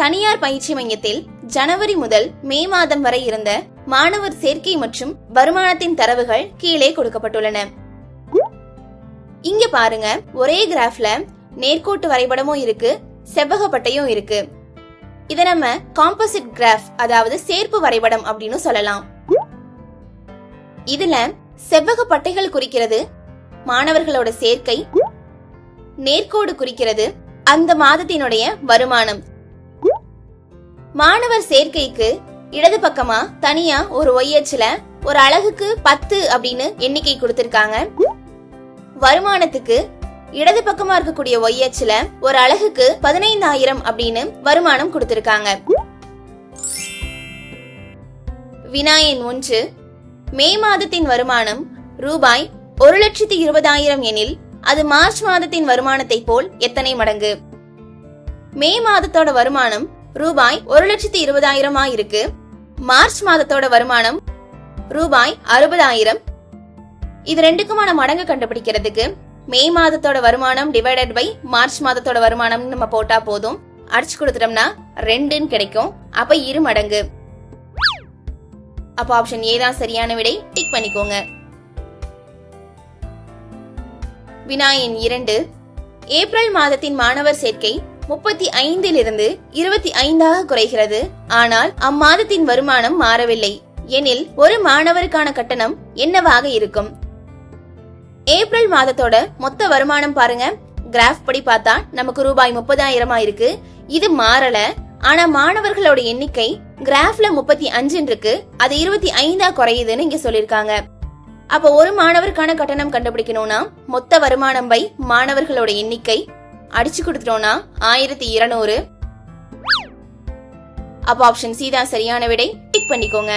தனியார் பயிற்சி மையத்தில் ஜனவரி முதல் மே மாதம் வரை இருந்த மாணவர் சேர்க்கை மற்றும் வருமானத்தின் தரவுகள் கீழே கொடுக்கப்பட்டுள்ளன. இங்க பாருங்க ஒரே கிராஃப்ல நேர்கோட்டு வரைபடமும் இருக்கு செவ்வகப்பட்டையும் இருக்கு. இத நம்ம காம்போசிட் கிராஃப் அதாவது சேர்ப்பு வரைபடம் அப்படின்னு சொல்லலாம். இதுல செவ்வக பட்டைகள் குறிக்கிறது மாணவர்களோட சேர்க்கை நேர்கோடு குறிக்கிறது அந்த மாதத்தினுடைய வருமானம். மாணவர் சேர்க்கைக்கு இடது பக்கமா தனியா ஒரு ஒய்யச்சுல ஒரு அழகுக்கு பத்து அப்படின்னு எண்ணிக்கை கொடுத்திருக்காங்க. வருமானத்துக்கு இடது பக்கமா இருக்கக்கூடிய ஒய்யச்சுல ஒரு அழகுக்கு பதினைந்தாயிரம் அப்படின்னு வருமானம் கொடுத்திருக்காங்க. விநாயன் ஒன்று மே மாதத்தின் வருமானம் ரூபாய் ஒரு லட்சத்தி இருபதாயிரம் எனில் அது மார்ச் மாதத்தின் வருமானத்தை போல் எத்தனை மடங்கு? மே மாதத்தோட வருமானம் ரூபாய் ஒரு லட்சத்தி இருபதாயிரமா இருக்கு மார்ச் மாதத்தோட வருமானம் ரூபாய் அறுபதாயிரம். இது ரெண்டுக்குமான மடங்கு கண்டுபிடிக்கிறதுக்கு மே மாதத்தோட வருமானம் டிவைடட் பை மார்ச் மாதத்தோட வருமானம் நம்ம போட்டா போதும். அடிச்சு கொடுத்துட்டோம்னா ரெண்டுன்னு கிடைக்கும். அப்ப இரு மடங்கு. அப்ப ஆப்ஷன் ஏ தான் சரியான விடை. டிக் பண்ணிக்கோங்க. வினாயின் இரண்டு ஏப்ரல் மாதத்தின் மாணவர் சேர்க்கை முப்பத்தி ஐந்திலிருந்து இருபத்தி ஐந்தாக குறைகிறது. ஆனால் அம்மாதத்தின் வருமானம் மாறவில்லை. எனில் ஒரு மாணவருக்கான கட்டணம் என்னவாக இருக்கும்? ஏப்ரல் மாதத்தோட மொத்த வருமானம் பாருங்க. கிராஃப் படி பார்த்தா நமக்கு ரூபாய் முப்பதாயிரமா இருக்கு இது மாறல. ஆனா மாணவர்களோட எண்ணிக்கை கிராஃப்ல முப்பத்தி அஞ்சு இருக்கு அது இருபத்தி ஐந்தா குறையுதுன்னு இங்க சொல்லிருக்காங்க. அப்ப ஒரு மாணவருக்கான கட்டணம் கண்டுபிடிக்கணும்னா மொத்த வருமானம் பை மாணவர்களோட எண்ணிக்கை அடிச்சு கொடுத்துட்டோம்னா ஆயிரத்தி இருநூறு. அப்ப ஆப்ஷன் சி தான் சரியான விடை. டிக் பண்ணிக்கோங்க.